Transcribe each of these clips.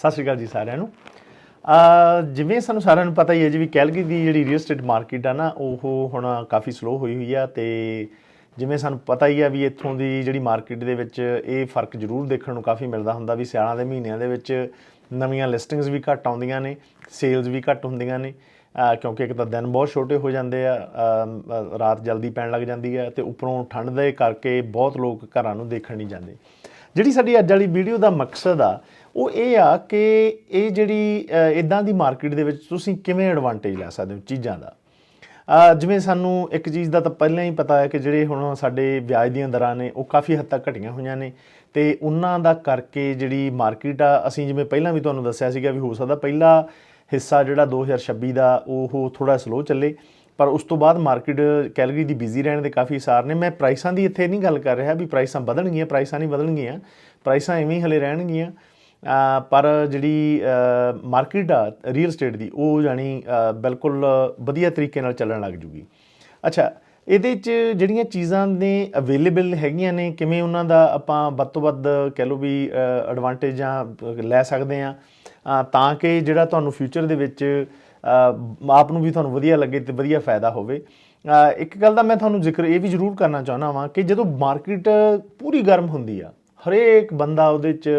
ਸਤਿ ਸ਼੍ਰੀ ਅਕਾਲ ਜੀ ਸਾਰਿਆਂ ਨੂੰ। ਅ ਜਿਵੇਂ ਸਾਨੂੰ ਸਾਰਿਆਂ ਨੂੰ ਪਤਾ ਹੀ ਹੈ ਜੀ ਵੀ ਕੈਲਗਰੀ ਦੀ ਜਿਹੜੀ ਰੀਅਲ ਏਸਟੇਟ ਮਾਰਕੀਟ ਆ ਨਾ, ਉਹ ਹੁਣ ਕਾਫੀ ਸਲੋ ਹੋਈ ਹੋਈ ਆ ਤੇ ਜਿਵੇਂ ਸਾਨੂੰ ਪਤਾ ਹੀ ਆ ਵੀ ਇੱਥੋਂ ਦੀ ਜਿਹੜੀ ਮਾਰਕੀਟ ਦੇ ਵਿੱਚ ਇਹ ਫ਼ਰਕ ਜ਼ਰੂਰ ਦੇਖਣ ਨੂੰ ਕਾਫੀ ਮਿਲਦਾ ਹੁੰਦਾ ਵੀ ਸਿਆਲਾਂ ਦੇ ਮਹੀਨਿਆਂ ਦੇ ਵਿੱਚ ਨਵੀਆਂ ਲਿਸਟਿੰਗਸ ਵੀ ਘੱਟ ਆਉਂਦੀਆਂ ਨੇ ਸੇਲਸ ਵੀ ਘੱਟ ਹੁੰਦੀਆਂ ਨੇ ਕਿਉਂਕਿ ਇੱਕ ਤਾਂ ਦਿਨ ਬਹੁਤ ਛੋਟੇ ਹੋ ਜਾਂਦੇ ਆ ਰਾਤ ਜਲਦੀ ਪੈਣ ਲੱਗ ਜਾਂਦੀ ਆ ਤੇ ਉੱਪਰੋਂ ਠੰਡ ਦੇ ਕਰਕੇ ਬਹੁਤ ਲੋਕ ਘਰਾਂ ਨੂੰ ਦੇਖਣ ਨਹੀਂ ਜਾਂਦੇ। ਜਿਹੜੀ ਸਾਡੀ ਅੱਜ ਵਾਲੀ ਵੀਡੀਓ ਦਾ ਮਕਸਦ ਆ, ਉਹ ਇਹ ਆ ਕਿ ਇਹ ਜਿਹੜੀ ਇਦਾਂ ਦੀ ਮਾਰਕੀਟ ਦੇ ਵਿੱਚ ਤੁਸੀਂ ਕਿਵੇਂ ਐਡਵਾਂਟੇਜ ਲੈ ਸਕਦੇ ਹੋ ਚੀਜ਼ਾਂ ਦਾ? ਜਿਵੇਂ ਸਾਨੂੰ ਇੱਕ ਚੀਜ਼ ਦਾ ਤਾਂ ਪਹਿਲਾਂ ਹੀ ਪਤਾ ਹੈ ਕਿ ਜਿਹੜੇ ਹੁਣ ਸਾਡੇ ਵਿਆਜ ਦੀਆਂ ਦਰਾਂ ਨੇ, ਉਹ ਕਾਫੀ ਹੱਦ ਤੱਕ ਘਟੀਆਂ ਹੋਈਆਂ ਨੇ ਤੇ ਉਹਨਾਂ ਦਾ ਕਰਕੇ ਜਿਹੜੀ ਮਾਰਕੀਟ ਆ, ਅਸੀਂ ਜਿਵੇਂ ਪਹਿਲਾਂ ਵੀ ਤੁਹਾਨੂੰ ਦੱਸਿਆ ਸੀਗਾ ਵੀ ਹੋ ਸਕਦਾ ਪਹਿਲਾ ਹਿੱਸਾ ਜਿਹੜਾ 2026 ਦਾ, ਉਹ ਥੋੜਾ ਸਲੋ ਚੱਲੇ। ਪਰ ਉਸ ਤੋਂ ਬਾਅਦ ਮਾਰਕੀਟ ਕੈਲਗਰੀ ਦੀ ਬਿਜ਼ੀ ਰਹਿਣ ਦੇ ਕਾਫੀ ਸਾਰ ਨੇ। ਮੈਂ ਪ੍ਰਾਈਸਾਂ ਦੀ ਇੱਥੇ ਨਹੀਂ ਗੱਲ ਕਰ ਰਿਹਾ ਵੀ ਪ੍ਰਾਈਸਾਂ ਵਧਣਗੀਆਂ ਪ੍ਰਾਈਸਾਂ ਨਹੀਂ ਵਧਣਗੀਆਂ। ਪ੍ਰਾਈਸਾਂ ਐਵੇਂ ਹੀ ਹਲੇ ਰਹਿਣਗੀਆਂ। ਪਰ ਜਿਹੜੀ ਮਾਰਕੀਟ ਆ ਰੀਅਲ ਸਟੇਟ ਦੀ, ਉਹ ਜਾਨੀ ਬਿਲਕੁਲ ਵਧੀਆ ਤਰੀਕੇ ਨਾਲ ਚੱਲਣ ਲੱਗ ਜੂਗੀ। ਅੱਛਾ, ਇਹਦੇ 'ਚ ਜਿਹੜੀਆਂ ਚੀਜ਼ਾਂ ਨੇ ਅਵੇਲੇਬਲ ਹੈਗੀਆਂ ਨੇ, ਕਿਵੇਂ ਉਹਨਾਂ ਦਾ ਆਪਾਂ ਵੱਧ ਤੋਂ ਵੱਧ ਕਹਿ ਲਓ ਵੀ ਐਡਵਾਂਟੇਜ ਜਾਂ ਲੈ ਸਕਦੇ ਆ ਤਾਂ ਕਿ ਜਿਹੜਾ ਤੁਹਾਨੂੰ ਫਿਊਚਰ ਦੇ ਵਿੱਚ ਆਪ ਨੂੰ ਵੀ ਤੁਹਾਨੂੰ ਵਧੀਆ ਲੱਗੇ ਤੇ ਵਧੀਆ ਫਾਇਦਾ ਹੋਵੇ। ਇੱਕ ਗੱਲ ਦਾ ਮੈਂ ਤੁਹਾਨੂੰ ਜ਼ਿਕਰ ਇਹ ਵੀ ਜ਼ਰੂਰ ਕਰਨਾ ਚਾਹੁੰਦਾ ਵਾਂ ਕਿ ਜਦੋਂ ਮਾਰਕੀਟ ਪੂਰੀ ਗਰਮ ਹੁੰਦੀ ਆ, ਹਰੇਕ ਬੰਦਾ ਉਹਦੇ 'ਚ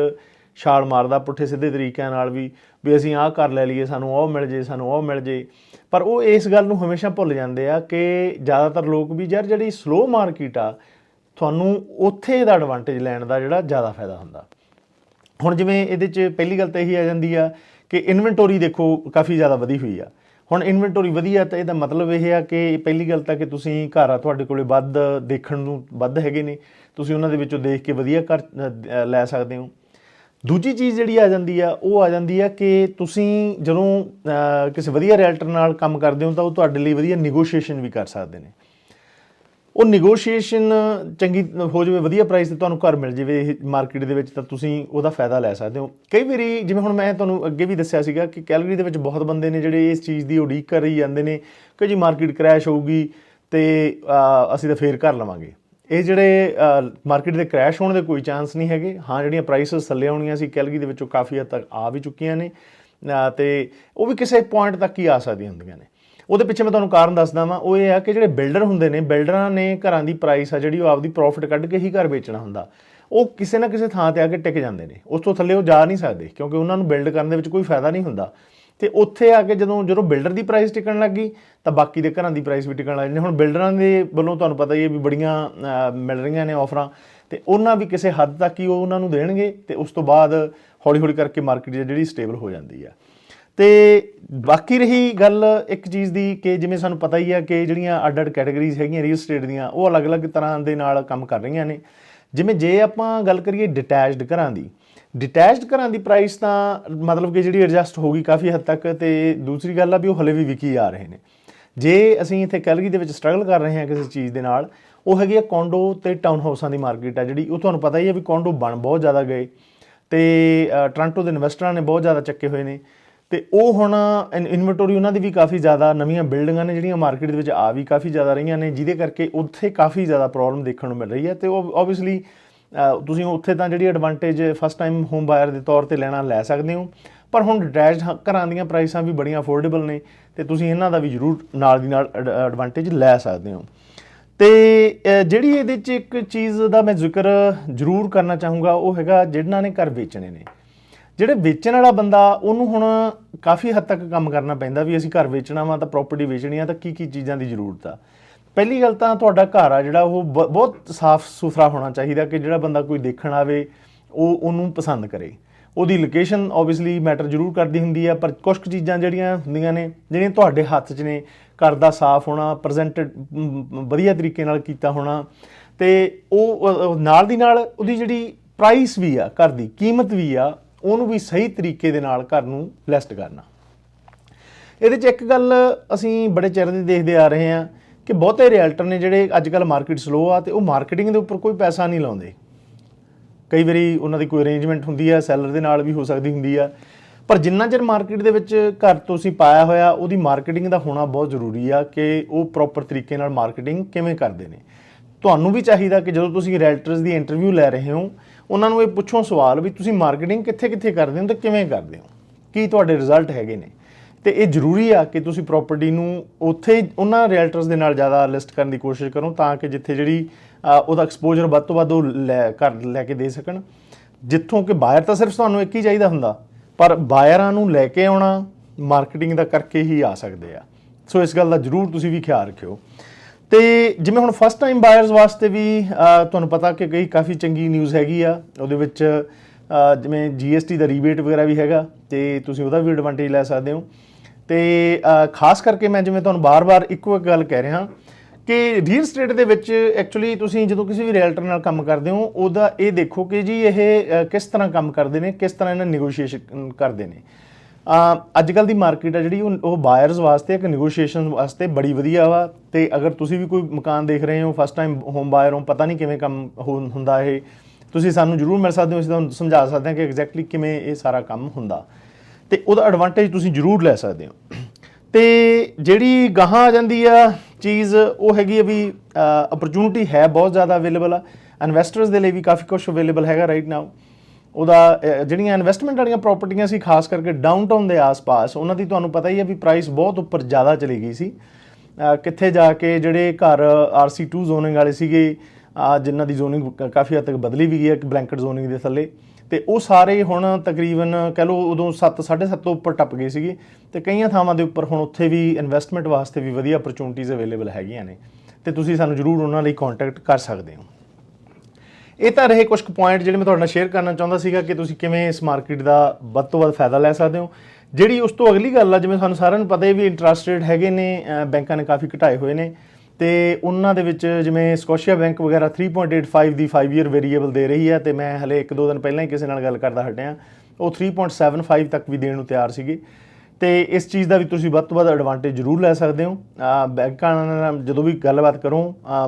ਛਾਲ ਮਾਰਦਾ ਪੁੱਠੇ ਸਿੱਧੇ ਤਰੀਕਿਆਂ ਨਾਲ ਵੀ ਵੀ ਅਸੀਂ ਆਹ ਕਰ ਲੈ ਲਈਏ, ਸਾਨੂੰ ਉਹ ਮਿਲ ਜੇ, ਸਾਨੂੰ ਉਹ ਮਿਲ ਜੇ। ਪਰ ਉਹ ਇਸ ਗੱਲ ਨੂੰ ਹਮੇਸ਼ਾ ਭੁੱਲ ਜਾਂਦੇ ਆ ਕਿ ਜ਼ਿਆਦਾਤਰ ਲੋਕ ਵੀ ਯਾਰ ਜਿਹੜੀ ਸਲੋ ਮਾਰਕੀਟ ਆ, ਤੁਹਾਨੂੰ ਉੱਥੇ ਦਾ ਐਡਵਾਂਟੇਜ ਲੈਣ ਦਾ ਜਿਹੜਾ ਜ਼ਿਆਦਾ ਫਾਇਦਾ ਹੁੰਦਾ। ਹੁਣ ਜਿਵੇਂ ਇਹਦੇ 'ਚ ਪਹਿਲੀ ਗੱਲ ਤਾਂ ਇਹੀ ਆ ਜਾਂਦੀ ਆ ਕਿ ਇਨਵੈਂਟੋਰੀ ਦੇਖੋ ਕਾਫੀ ਜ਼ਿਆਦਾ ਵਧੀ ਹੋਈ ਆ। ਹੁਣ ਇਨਵੈਂਟੋਰੀ ਵਧੀਆ ਤਾਂ ਇਹਦਾ ਮਤਲਬ ਇਹ ਆ ਕਿ ਪਹਿਲੀ ਗੱਲ ਤਾਂ ਕਿ ਤੁਸੀਂ ਘਰ ਆ ਤੁਹਾਡੇ ਕੋਲੇ ਵੱਧ ਦੇਖਣ ਨੂੰ ਵੱਧ ਹੈਗੇ ਨੇ। ਤੁਸੀਂ ਉਹਨਾਂ ਦੇ ਵਿੱਚੋਂ ਦੇਖ ਕੇ ਵਧੀਆ ਘਰ ਲੈ ਸਕਦੇ ਹੋ। ਦੂਜੀ ਚੀਜ਼ ਜਿਹੜੀ ਆ ਜਾਂਦੀ ਆ, ਉਹ ਆ ਜਾਂਦੀ ਆ ਕਿ ਤੁਸੀਂ ਜਦੋਂ ਕਿਸੇ ਵਧੀਆ ਰੈਲਟਰ ਨਾਲ ਕੰਮ ਕਰਦੇ ਹੋ ਤਾਂ ਉਹ ਤੁਹਾਡੇ ਲਈ ਵਧੀਆ ਨੈਗੋਸ਼ੀਏਸ਼ਨ ਵੀ ਕਰ ਸਕਦੇ ਨੇ। ਉਹ ਨੈਗੋਸ਼ੀਏਸ਼ਨ ਚੰਗੀ ਹੋ ਜਾਵੇ ਵਧੀਆ ਪ੍ਰਾਈਸ ਤੇ ਤੁਹਾਨੂੰ ਘਰ ਮਿਲ ਜਾਵੇ ਇਹ ਮਾਰਕੀਟ ਦੇ ਵਿੱਚ ਤਾਂ ਤੁਸੀਂ ਉਹਦਾ ਫਾਇਦਾ ਲੈ ਸਕਦੇ ਹੋ। ਕਈ ਵਾਰੀ ਜਿਵੇਂ ਹੁਣ ਮੈਂ ਤੁਹਾਨੂੰ ਅੱਗੇ ਵੀ ਦੱਸਿਆ ਸੀਗਾ ਕਿ ਕੈਲਗਰੀ ਦੇ ਵਿੱਚ ਬਹੁਤ ਬੰਦੇ ਨੇ ਜਿਹੜੇ ਇਸ ਚੀਜ਼ ਦੀ ਉਡੀਕ ਕਰ ਰਹੀ ਜਾਂਦੇ ਨੇ ਕਿ ਜੀ ਮਾਰਕੀਟ ਕ੍ਰੈਸ਼ ਹੋਊਗੀ ਤੇ ਅਸੀਂ ਤਾਂ ਫੇਰ ਘਰ ਲਵਾਂਗੇ। ਇਹ ਜਿਹੜੇ ਮਾਰਕੀਟ ਦੇ ਕ੍ਰੈਸ਼ ਹੋਣ ਦੇ ਕੋਈ ਚਾਂਸ ਨਹੀਂ ਹੈਗੇ। ਹਾਂ ਜਿਹੜੀਆਂ ਪ੍ਰਾਈਸਸ ਥੱਲੇ ਆਉਣੀਆਂ ਸੀ ਕੈਲਗਰੀ ਦੇ ਵਿੱਚੋਂ ਕਾਫੀ ਹੱਦ ਤੱਕ ਆ ਵੀ ਚੁੱਕੀਆਂ ਨੇ ਅਹ, ਤੇ ਉਹ ਵੀ ਕਿਸੇ ਪੁਆਇੰਟ ਤੱਕ ਹੀ ਆ ਸਕਦੀਆਂ ਹੁੰਦੀਆਂ ਨੇ। ਉਹਦੇ ਪਿੱਛੇ ਮੈਂ ਤੁਹਾਨੂੰ ਕਾਰਨ ਦੱਸਦਾ ਵਾਂ, ਉਹ ਇਹ ਆ ਕਿ ਜਿਹੜੇ ਬਿਲਡਰ ਹੁੰਦੇ ਨੇ, ਬਿਲਡਰਾਂ ਨੇ ਘਰਾਂ ਦੀ ਪ੍ਰਾਈਸ ਆ ਜਿਹੜੀ ਉਹ ਆਪਦੀ ਪ੍ਰੋਫਿਟ ਕੱਢ ਕੇ ਹੀ ਘਰ ਵੇਚਣਾ ਹੁੰਦਾ। ਉਹ ਕਿਸੇ ਨਾ ਕਿਸੇ ਥਾਂ ਤੇ ਆ ਕੇ ਟਿਕ ਜਾਂਦੇ ਨੇ। ਉਸ ਤੋਂ ਥੱਲੇ ਉਹ ਜਾ ਨਹੀਂ ਸਕਦੇ, ਕਿਉਂਕਿ ਉਹਨਾਂ ਨੂੰ ਬਿਲਡ ਕਰਨ ਦੇ ਵਿੱਚ ਕੋਈ ਫਾਇਦਾ ਨਹੀਂ ਹੁੰਦਾ। ਤੇ ਉੱਥੇ ਆ ਕੇ ਜਦੋਂ ਜਦੋਂ ਬਿਲਡਰ ਦੀ ਪ੍ਰਾਈਸ ਟਿਕਣ ਲੱਗ ਗਈ, ਤਾਂ ਬਾਕੀ ਦੇ ਘਰਾਂ ਦੀ ਪ੍ਰਾਈਸ ਵੀ ਟਿਕਣ ਲੱਗ ਜਾਂਦੀ ਹੁਣ ਬਿਲਡਰਾਂ ਦੇ ਵੱਲੋਂ ਤੁਹਾਨੂੰ ਪਤਾ ਹੀ ਹੈ ਵੀ ਬੜੀਆਂ ਮਿਲ ਰਹੀਆਂ ਨੇ ਆਫਰਾਂ ਤੇ ਉਹਨਾਂ ਵੀ ਕਿਸੇ ਹੱਦ ਤੱਕ ਹੀ ਉਹ ਉਹਨਾਂ ਨੂੰ ਦੇਣਗੇ, ਤੇ ਉਸ ਤੋਂ ਬਾਅਦ ਹੌਲੀ ਹੌਲੀ ਕਰਕੇ ਮਾਰਕੀਟ ਜਿਹੜੀ ਸਟੇਬਲ ਹੋ ਜਾਂਦੀ ਆ। ਤੇ ਬਾਕੀ ਰਹੀ ਗੱਲ ਇੱਕ ਚੀਜ਼ ਦੀ ਕਿ ਜਿਵੇਂ ਸਾਨੂੰ ਪਤਾ ਹੀ ਆ ਕਿ ਜਿਹੜੀਆਂ ਅੱਡ-ਅੱਡ ਕੈਟਾਗਰੀਜ਼ ਹੈਗੀਆਂ ਰੀਅਲ ਸਟੇਟ ਦੀਆਂ ਉਹ ਅਲੱਗ-ਅਲੱਗ ਤਰ੍ਹਾਂ ਦੇ ਨਾਲ ਕੰਮ ਕਰ ਰਹੀਆਂ ਨੇ। ਜਿਵੇਂ ਜੇ ਆਪਾਂ ਗੱਲ ਕਰੀਏ ਡਿਟੈਚਡ ਘਰਾਂ ਦੀ ਡਿਟੈਚਡ ਘਰਾਂ ਦੀ ਪ੍ਰਾਈਸ ਤਾਂ ਮਤਲਬ ਕਿ ਜਿਹੜੀ ਐਡਜਸਟ ਹੋ ਗਈ ਕਾਫੀ ਹੱਦ ਤੱਕ ਤੇ ਦੂਸਰੀ ਗੱਲ ਆ ਵੀ ਉਹ ਹਲੇ ਵੀ ਵਿਕੀ ਆ ਰਹੇ ਨੇ। ਜੇ ਅਸੀਂ ਇੱਥੇ ਕੈਲਗਰੀ ਦੇ ਵਿੱਚ ਸਟਰਗਲ ਕਰ ਰਹੇ ਹਾਂ ਕਿਸੇ ਚੀਜ਼ ਦੇ ਨਾਲ ਉਹ ਹੈਗੀ ਆ ਕੌਂਡੋ ਤੇ ਟਾਊਨ ਹਾਊਸਾਂ ਦੀ ਮਾਰਕੀਟ ਆ ਜਿਹੜੀ ਉਹ ਤੁਹਾਨੂੰ ਪਤਾ ਹੀ ਹੈ ਵੀ ਕੌਂਡੋ ਬਣ ਬਹੁਤ ਜ਼ਿਆਦਾ ਗਏ ਤੇ ਅ, ਦੇ ਇਨਵੈਸਟਰਾਂ ਨੇ ਬਹੁਤ ਜ਼ਿਆਦਾ ਚੱਕੇ ਹੋਏ ਨੇ। ਤੇ ਉਹ ਹੁਣ ਇਨਵੈਂਟੋਰੀ ਉਹਨਾਂ ਦੀ ਵੀ ਕਾਫੀ ਜ਼ਿਆਦਾ ਨਵੀਆਂ ਬਿਲਡਿੰਗਾਂ ਨੇ ਜਿਹੜੀਆਂ ਮਾਰਕੀਟ ਦੇ ਵਿੱਚ ਆ ਵੀ ਕਾਫੀ ਜ਼ਿਆਦਾ ਰਹੀਆਂ ਨੇ, ਜਿਹਦੇ ਕਰਕੇ ਉੱਥੇ ਕਾਫੀ ਜ਼ਿਆਦਾ ਪ੍ਰੋਬਲਮ ਦੇਖਣ ਨੂੰ ਮਿਲ ਰਹੀ ਹੈ ਤੇ ਉਹ ਆਬਵੀਅਸਲੀ ਤੁਸੀਂ ਉੱਥੇ ਤਾਂ ਜਿਹੜੀ advantage first time home buyer ਦੇ ਤੌਰ ਤੇ ਲੈਣਾ ਲੈ ਸਕਦੇ ਹੋ, ਪਰ ਹੁਣ ਡਿਟੈਚਡ ਘਰਾਂ ਦੀਆਂ ਪ੍ਰਾਈਸਾਂ ਵੀ ਬੜੀਆਂ ਅਫੋਰਡੇਬਲ ਨੇ ਤੇ ਤੁਸੀਂ ਇਹਨਾਂ ਦਾ ਵੀ ਜ਼ਰੂਰ ਨਾਲ ਦੀ ਨਾਲ ਐਡਵਾਂਟੇਜ ਲੈ ਸਕਦੇ ਹੋ। ਤੇ ਜਿਹੜੀ ਇਹਦੇ 'ਚ ਇੱਕ ਚੀਜ਼ ਦਾ ਮੈਂ ਜ਼ਿਕਰ ਜ਼ਰੂਰ ਕਰਨਾ ਚਾਹੂੰਗਾ, ਉਹ ਹੈਗਾ ਜਿਹਨਾਂ ਨੇ ਘਰ ਵੇਚਣੇ ਨੇ। ਜਿਹੜੇ ਵੇਚਣ ਵਾਲਾ ਬੰਦਾ, ਉਹਨੂੰ ਹੁਣ ਕਾਫੀ ਹੱਦ ਤੱਕ ਕੰਮ ਕਰਨਾ ਪੈਂਦਾ ਵੀ ਅਸੀਂ ਘਰ ਵੇਚਣਾ ਵਾ ਤਾਂ ਪ੍ਰਾਪਰਟੀ ਵੇਚਣੀ ਆ ਤਾਂ ਕੀ ਕੀ ਚੀਜ਼ਾਂ ਦੀ ਜ਼ਰੂਰਤ ਆ। ਪਹਿਲੀ ਗੱਲ ਤਾਂ ਤੁਹਾਡਾ ਘਰ ਆ ਜਿਹੜਾ ਉਹ ਬ- ਬਹੁਤ ਸਾਫ਼ ਸੁਥਰਾ ਹੋਣਾ ਚਾਹੀਦਾ ਕਿ ਜਿਹੜਾ ਬੰਦਾ ਕੋਈ ਦੇਖਣ ਆਵੇ, ਉਹ ਉਹਨੂੰ ਪਸੰਦ ਕਰੇ। ਉਹਦੀ ਲੋਕੇਸ਼ਨ ਆਬਵੀਅਸਲੀ ਮੈਟਰ ਜ਼ਰੂਰ ਕਰਦੀ ਹੁੰਦੀ ਆ, ਪਰ ਕੁਝ ਕੁ ਚੀਜ਼ਾਂ ਜਿਹੜੀਆਂ ਹੁੰਦੀਆਂ ਨੇ, ਜਿਹੜੀਆਂ ਤੁਹਾਡੇ ਹੱਥ 'ਚ ਨੇ, ਘਰ ਦਾ ਸਾਫ਼ ਹੋਣਾ ਪ੍ਰੈਜ਼ੈਂਟਡ ਵਧੀਆ ਤਰੀਕੇ ਨਾਲ ਕੀਤਾ ਹੋਣਾ, ਤੇ ਉਹ ਨਾਲ ਦੀ ਨਾਲ ਉਹਦੀ ਜਿਹੜੀ ਪ੍ਰਾਈਸ ਵੀ ਆ, ਘਰ ਦੀ ਕੀਮਤ ਵੀ ਆ ਉਹਨੂੰ ਵੀ ਸਹੀ ਤਰੀਕੇ ਦੇ ਨਾਲ ਘਰ ਨੂੰ ਲਿਸਟ ਕਰਨਾ। ਇਹਦੇ 'ਚ ਇੱਕ ਗੱਲ ਅਸੀਂ ਬੜੇ ਚਿਰ ਦੀ ਦੇਖਦੇ ਆ ਰਹੇ ਹਾਂ ਕਿ ਬਹੁਤੇ ਰੀਅਲਟਰ ਨੇ ਜਿਹੜੇ ਅੱਜ ਕੱਲ ਮਾਰਕੀਟ ਸਲੋ ਆ ਤੇ ਉਹ ਮਾਰਕੀਟਿੰਗ ਦੇ ਉੱਪਰ ਕੋਈ ਪੈਸਾ ਨਹੀਂ ਲਾਉਂਦੇ। ਕਈ ਵਾਰੀ ਉਹਨਾਂ ਦੀ ਕੋਈ ਅਰੇਂਜਮੈਂਟ ਹੁੰਦੀ ਆ ਸੈਲਰ ਦੇ ਨਾਲ ਵੀ ਹੋ ਸਕਦੀ ਹੁੰਦੀ ਆ। ਪਰ ਜਿੰਨਾ ਚਿਰ ਮਾਰਕੀਟ ਦੇ ਵਿੱਚ ਘਰ ਤੁਸੀਂ ਪਾਇਆ ਹੋਇਆ, ਉਹਦੀ ਮਾਰਕੀਟਿੰਗ ਦਾ ਹੋਣਾ ਬਹੁਤ ਜ਼ਰੂਰੀ ਆ ਕਿ ਉਹ ਪ੍ਰੋਪਰ ਤਰੀਕੇ ਨਾਲ ਮਾਰਕੀਟਿੰਗ ਕਿਵੇਂ ਕਰਦੇ ਨੇ। ਤੁਹਾਨੂੰ ਵੀ ਚਾਹੀਦਾ ਕਿ ਜਦੋਂ ਤੁਸੀਂ ਰੈਲਟਰਸ ਦੀ ਇੰਟਰਵਿਊ ਲੈ ਰਹੇ ਹੋ ਉਹਨਾਂ ਨੂੰ ਇਹ ਪੁੱਛੋ ਸਵਾਲ ਵੀ ਤੁਸੀਂ ਮਾਰਕੀਟਿੰਗ ਕਿੱਥੇ-ਕਿੱਥੇ ਕਰਦੇ ਹੋ ਤੇ ਕਿਵੇਂ ਕਰਦੇ ਹੋ? ਕੀ ਤੁਹਾਡੇ ਰਿਜ਼ਲਟ ਹੈਗੇ ਨੇ? ਤੇ ਇਹ ਜ਼ਰੂਰੀ ਆ ਕਿ ਤੁਸੀਂ ਪ੍ਰਾਪਰਟੀ ਨੂੰ ਉੱਥੇ ਹੀ ਉਹਨਾਂ ਰੀਅਲਟਰਸ ਦੇ ਨਾਲ ਜ਼ਿਆਦਾ ਲਿਸਟ ਕਰਨ ਦੀ ਕੋਸ਼ਿਸ਼ ਕਰੋ ਤਾਂ ਕਿ ਜਿੱਥੇ ਜਿਹੜੀ ਉਹਦਾ ਐਕਸਪੋਜ਼ਰ ਵੱਧ ਤੋਂ ਵੱਧ ਉਹ ਲੈ, ਕਰ, ਲੈ ਕੇ ਦੇ ਸਕਣ। ਜਿੱਥੋਂ ਕਿ ਬਾਇਰ ਤਾਂ ਸਿਰਫ ਤੁਹਾਨੂੰ ਇੱਕ ਹੀ ਚਾਹੀਦਾ ਹੁੰਦਾ, ਪਰ ਬਾਇਰਾਂ ਨੂੰ ਲੈ ਕੇ ਆਉਣਾ ਮਾਰਕੀਟਿੰਗ ਦਾ ਕਰਕੇ ਹੀ ਆ ਸਕਦੇ ਆ। ਸੋ ਇਸ ਗੱਲ ਦਾ ਜ਼ਰੂਰ ਤੁਸੀਂ ਵੀ ਖਿਆਲ ਰੱਖਿਓ। ਤੇ ਜਿਵੇਂ ਹੁਣ ਫਸਟ ਟਾਈਮ ਬਾਇਰਸ ਵਾਸਤੇ ਵੀ ਤੁਹਾਨੂੰ ਪਤਾ ਕਿ ਕਈ ਕਾਫੀ ਚੰਗੀ ਨਿਊਜ਼ ਹੈਗੀ ਆ ਉਹਦੇ ਵਿੱਚ ਅਹ, ਜਿਵੇਂ GST ਦਾ ਰੀਬੇਟ ਵਗੈਰਾ ਵੀ ਹੈਗਾ ਤੇ ਤੁਸੀਂ ਉਹਦਾ ਵੀ ਐਡਵਾਂਟੇਜ ਲੈ ਸਕਦੇ ਹੋ। ਤੇ ਖਾਸ ਕਰਕੇ ਮੈਂ ਜਿਵੇਂ ਤੁਹਾਨੂੰ ਬਾਰ-ਬਾਰ ਇੱਕੋ ਇੱਕ ਗੱਲ ਕਹਿ ਰਿਹਾ ਕਿ ਰੀਅਲ ਸਟੇਟ ਦੇ ਵਿੱਚ ਐਕਚੁਅਲੀ ਤੁਸੀਂ ਜਦੋਂ ਕਿਸੇ ਵੀ ਰੈਲਟਰ ਨਾਲ ਕੰਮ ਕਰਦੇ ਹੋ ਉਹਦਾ ਇਹ ਦੇਖੋ ਕਿ ਜੀ ਇਹ ਕਿਸ ਤਰ੍ਹਾਂ ਕੰਮ ਕਰਦੇ ਨੇ ਕਿਸ ਤਰ੍ਹਾਂ ਇਹਨਾਂ ਨੈਗੋਸ਼ੀਏਸ਼ਨ ਕਰਦੇ ਨੇ। ਅੱਜ ਕੱਲ ਦੀ ਮਾਰਕੀਟ ਆ ਜਿਹੜੀ, ਉਹ ਬਾਇਰਸ ਵਾਸਤੇ ਇੱਕ ਨੈਗੋਸ਼ੀਏਸ਼ਨ ਵਾਸਤੇ ਬੜੀ ਵਧੀਆ ਵਾ। ਤੇ ਅਗਰ ਤੁਸੀਂ ਵੀ ਕੋਈ ਮਕਾਨ ਦੇਖ ਰਹੇ ਹੋ ਫਸਟ ਟਾਈਮ ਹੋਮ ਬਾਇਰ ਹੋ, ਪਤਾ ਨਹੀਂ ਕਿਵੇਂ ਕੰਮ ਹੁੰਦਾ ਇਹ। ਤੁਸੀਂ ਸਾਨੂੰ ਜਰੂਰ ਮਿਲ ਸਕਦੇ ਹੋ, ਅਸੀਂ ਤੁਹਾਨੂੰ ਸਮਝਾ ਸਕਦੇ ਹਾਂ ਕਿ ਐਗਜ਼ੈਕਟਲੀ ਕਿਵੇਂ ਇਹ ਸਾਰਾ ਕੰਮ ਹੁੰਦਾ। ਤੇ ਉਹਦਾ ਐਡਵਾਂਟੇਜ ਤੁਸੀਂ ਜਰੂਰ ਲੈ ਸਕਦੇ ਹੋ। ਤੇ ਜਿਹੜੀ ਗਾਹਾਂ ਆ ਜਾਂਦੀ ਆ ਚੀਜ਼, ਉਹ ਹੈਗੀ ਆ ਵੀ ਓਪਰਚ्युनिटी ਹੈ ਬਹੁਤ ਜ਼ਿਆਦਾ ਅਵੇਲੇਬਲ ਆ। ਇਨਵੈਸਟਰਸ ਦੇ ਲਈ ਵੀ ਕਾਫੀ ਕੁਝ ਅਵੇਲੇਬਲ ਹੈਗਾ ਰਾਈਟ ਨਾਓ ਉਹਦਾ ਜਿਹੜੀਆਂ ਇਨਵੈਸਟਮੈਂਟ ਵਾਲੀਆਂ ਪ੍ਰੋਪਰਟੀਆਂ ਸੀ, ਖਾਸ ਕਰਕੇ ਡਾਊਨਟਾਊਨ ਦੇ ਆਸ-ਪਾਸ, ਉਹਨਾਂ ਦੀ ਤੁਹਾਨੂੰ ਪਤਾ ਹੀ ਹੈ ਵੀ ਪ੍ਰਾਈਸ ਬਹੁਤ ਉੱਪਰ ਜ਼ਿਆਦਾ ਚਲੀ ਗਈ ਸੀ। ਕਿੱਥੇ ਜਾ ਕੇ ਜਿਹੜੇ ਘਰ RC2 ਜ਼ੋਨਿੰਗ ਵਾਲੇ ਸੀਗੇ ਜਿਨ੍ਹਾਂ ਦੀ ਜ਼ੋਨਿੰਗ ਕਾਫੀ ਹੱਦ ਤੱਕ ਬਦਲੀ ਵੀ ਗਈ ਹੈ, ਇੱਕ ਬਲੈਂਕਟ ਜ਼ੋਨਿੰਗ ਦੇ ਥੱਲੇ। ਤੇ ਉਹ ਸਾਰੇ ਹੁਣ ਤਕਰੀਬਨ, ਕਹ ਲਓ ਉਦੋਂ 7 7.5 ਤੋਂ ਉੱਪਰ ਟੱਪ ਗਏ ਸੀਗੇ। ਤੇ ਕਈਆਂ ਥਾਵਾਂ ਦੇ ਉੱਪਰ ਹੁਣ ਉੱਥੇ ਵੀ ਇਨਵੈਸਟਮੈਂਟ ਵਾਸਤੇ ਵੀ ਵਧੀਆ ਓਪਰਚੁਨਿਟੀਆਂ ਅਵੇਲੇਬਲ ਹੈਗੀਆਂ ਨੇ। ਤੇ ਤੁਸੀਂ ਸਾਨੂੰ ਜਰੂਰ ਉਹਨਾਂ ਲਈ ਕੰਟੈਕਟ ਕਰ ਸਕਦੇ ਹੋ। ਇਹ ਤਾਂ ਰਹੇ ਕੁਝ ਪੁਆਇੰਟ ਜਿਹੜੇ ਮੈਂ ਤੁਹਾਡੇ ਨਾਲ ਸ਼ੇਅਰ ਕਰਨਾ ਚਾਹੁੰਦਾ ਸੀਗਾ ਕਿ ਤੁਸੀਂ ਕਿਵੇਂ ਇਸ ਮਾਰਕੀਟ ਦਾ ਵੱਧ ਤੋਂ ਵੱਧ ਫਾਇਦਾ ਲੈ ਸਕਦੇ ਹੋ। ਜਿਹੜੀ ਉਸ ਤੋਂ ਅਗਲੀ ਗੱਲ ਆ, ਜਿਵੇਂ ਸਾਨੂੰ ਸਾਰਿਆਂ ਨੂੰ ਪਤਾ ਹੈ ਵੀ ਇੰਟਰਸਟ ਰੇਟ ਹੈਗੇ ਨੇ ਬੈਂਕਾਂ ਨੇ ਕਾਫੀ ਘਟਾਏ ਹੋਏ ਨੇ। ਤੇ ਉਹਨਾਂ ਦੇ ਵਿੱਚ ਜਿਵੇਂ ਸਕੋਸ਼ੀਆ ਬੈਂਕ ਵਗੈਰਾ 3.85 ਦੀ 5 ਇਅਰ ਵੇਰੀਏਬਲ ਦੇ ਰਹੀ ਹੈ ਤੇ ਮੈਂ ਹਲੇ ਇੱਕ ਦੋ ਦਿਨ ਪਹਿਲਾਂ ਹੀ ਕਿਸੇ ਨਾਲ ਗੱਲ ਕਰਦਾ ਹਟਿਆ। ਉਹ 3.75 ਤੱਕ ਵੀ ਦੇਣ ਨੂੰ ਤਿਆਰ ਸੀਗੇ। ਤੇ ਇਸ ਚੀਜ਼ ਦਾ ਵੀ ਤੁਸੀਂ ਵੱਧ ਤੋਂ ਵੱਧ ਐਡਵਾਂਟੇਜ ਜ਼ਰੂਰ ਲੈ ਸਕਦੇ ਹੋ। ਬੈਂਕਾਂ ਨਾਲ ਜਦੋਂ ਵੀ ਗੱਲਬਾਤ ਕਰੋ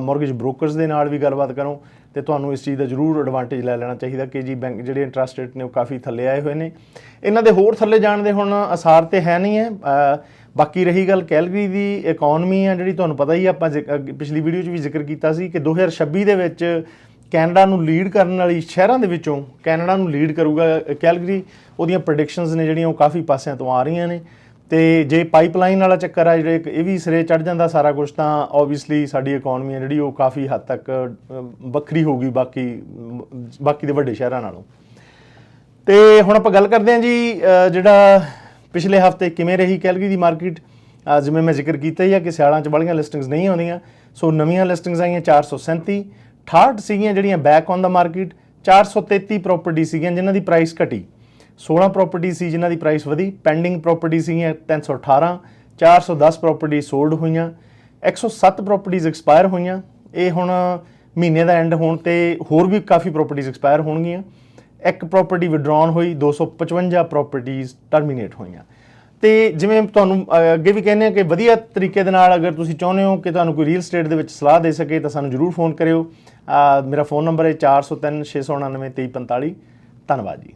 ਮਾਰਗੇਜ ਬ੍ਰੋਕਰਸ ਦੇ ਨਾਲ ਵੀ ਗੱਲਬਾਤ ਕਰੋ, ਤੇ ਤੁਹਾਨੂੰ ਇਸ ਚੀਜ਼ ਦਾ ਜ਼ਰੂਰ ਐਡਵਾਂਟੇਜ ਲੈ ਲੈਣਾ ਚਾਹੀਦਾ ਕਿ ਜੀ ਬੈਂਕ ਜਿਹੜੇ ਇੰਟਰਸਟ ਰੇਟ ਨੇ ਉਹ ਕਾਫੀ ਥੱਲੇ ਆਏ ਹੋਏ ਨੇ। ਇਹਨਾਂ ਦੇ ਹੋਰ ਥੱਲੇ ਜਾਣ ਦੇ ਹੁਣ ਅਸਾਰ ਤੇ ਹੈ ਨਹੀਂ ਹੈ। ਬਾਕੀ ਰਹੀ ਗੱਲ ਕੈਲਗਰੀ ਦੀ ਇਕਨੋਮੀ ਆ ਜਿਹੜੀ ਤੁਹਾਨੂੰ ਪਤਾ ਹੀ ਆਪਾਂ ਜ਼ਿਕ- ਪਿਛਲੀ ਵੀਡੀਓ 'ਚ ਵੀ ਜ਼ਿਕਰ ਕੀਤਾ ਸੀ ਕਿ 2026 ਦੇ ਵਿੱਚ ਕੈਨੇਡਾ ਨੂੰ ਲੀਡ ਕਰਨ ਵਾਲੀ ਸ਼ਹਿਰਾਂ ਦੇ ਵਿੱਚੋਂ ਕੈਨੇਡਾ ਨੂੰ ਲੀਡ ਕਰੂਗਾ ਕੈਲਗਰੀ। ਉਹਦੀਆਂ ਪ੍ਰੈਡਿਕਸ਼ਨਸ ਨੇ ਜਿਹੜੀਆਂ ਉਹ ਕਾਫੀ ਪਾਸਿਆਂ ਤੋਂ ਆ ਰਹੀਆਂ ਨੇ। ਤੇ ਜੇ ਪਾਈਪਲਾਈਨ ਵਾਲਾ ਚੱਕਰ ਆ ਜਿਹੜੇ ਇਹ ਵੀ ਸਿਰੇ ਚੜ ਜਾਂਦਾ ਸਾਰਾ ਕੁਝ ਤਾਂ ਆਬਵੀਅਸਲੀ ਸਾਡੀ ਇਕਨੋਮੀ ਹੈ ਜਿਹੜੀ ਉਹ ਕਾਫੀ ਹੱਦ ਤੱਕ ਅ, ਵੱਖਰੀ ਹੋਊਗੀ ਬਾਕੀ ਬਾਕੀ ਦੇ ਵੱਡੇ ਸ਼ਹਿਰਾਂ ਨਾਲੋਂ। ਤੇ ਹੁਣ ਆਪਾਂ ਗੱਲ ਕਰਦੇ ਹਾਂ ਜੀ ਜਿਹੜਾ ਪਿਛਲੇ ਹਫ਼ਤੇ ਕਿਵੇਂ ਰਹੀ ਕੈਲਗਰੀ ਦੀ ਮਾਰਕੀਟ ਜਿਵੇਂ ਮੈਂ ਜ਼ਿਕਰ ਕੀਤਾ ਹੀ ਆ ਕਿ ਸਿਆਲਾਂ 'ਚ ਬੜੀਆਂ ਲਿਸਟਿੰਗਸ ਨਹੀਂ ਆਉਂਦੀਆਂ। ਸੋ ਨਵੀਆਂ ਲਿਸਟਿੰਗਸ ਆਈਆਂ 437 68 ਸੀਗੀਆਂ ਜਿਹੜੀਆਂ back on the market 433 property ਸੀਗੀਆਂ ਜਿਨ੍ਹਾਂ ਦੀ ਪ੍ਰਾਈਸ ਘਟੀ। 16 ਪ੍ਰਾਪਰਟੀ ਸੀ ਜਿਨ੍ਹਾਂ ਦੀ ਪ੍ਰਾਈਸ ਵਧੀ ਪੈਂਡਿੰਗ ਪ੍ਰਾਪਰਟੀ ਸੀਗੀਆਂ 318 410 ਪ੍ਰਾਪਰਟੀ ਸੋਲਡ ਹੋਈਆਂ 107 ਪ੍ਰਾਪਰਟੀਆਂ ਐਕਸਪਾਇਰ ਹੋਈਆਂ। ਇਹ ਹੁਣ ਮਹੀਨੇ ਦਾ ਐਂਡ ਹੋਣ ਤੇ ਹੋਰ ਵੀ ਕਾਫੀ ਪ੍ਰਾਪਰਟੀਆਂ ਐਕਸਪਾਇਰ ਹੋਣਗੀਆਂ। ਇੱਕ ਪ੍ਰਾਪਰਟੀ ਵਿਡਰਾਉਨ ਹੋਈ 255 ਪ੍ਰਾਪਰਟੀਆਂ ਟਰਮੀਨੇਟ ਹੋਈਆਂ। ਤੇ ਜਿਵੇਂ ਤੁਹਾਨੂੰ ਅੱਗੇ ਵੀ ਕਹਿੰਦੇ ਆ ਕਿ ਵਧੀਆ ਤਰੀਕੇ ਦੇ ਨਾਲ ਅਗਰ ਤੁਸੀਂ ਚਾਹੁੰਦੇ ਹੋ ਕਿ ਤੁਹਾਨੂੰ ਕੋਈ ਰੀਅਲ ਸਟੇਟ ਦੇ ਵਿੱਚ ਸਲਾਹ ਦੇ ਸਕੇ, ਤਾਂ ਸਾਨੂੰ ਜਰੂਰ ਫੋਨ ਕਰਿਓ। ਮੇਰਾ ਫੋਨ ਨੰਬਰ ਹੈ 4036992345 ਧੰਨਵਾਦ ਜੀ।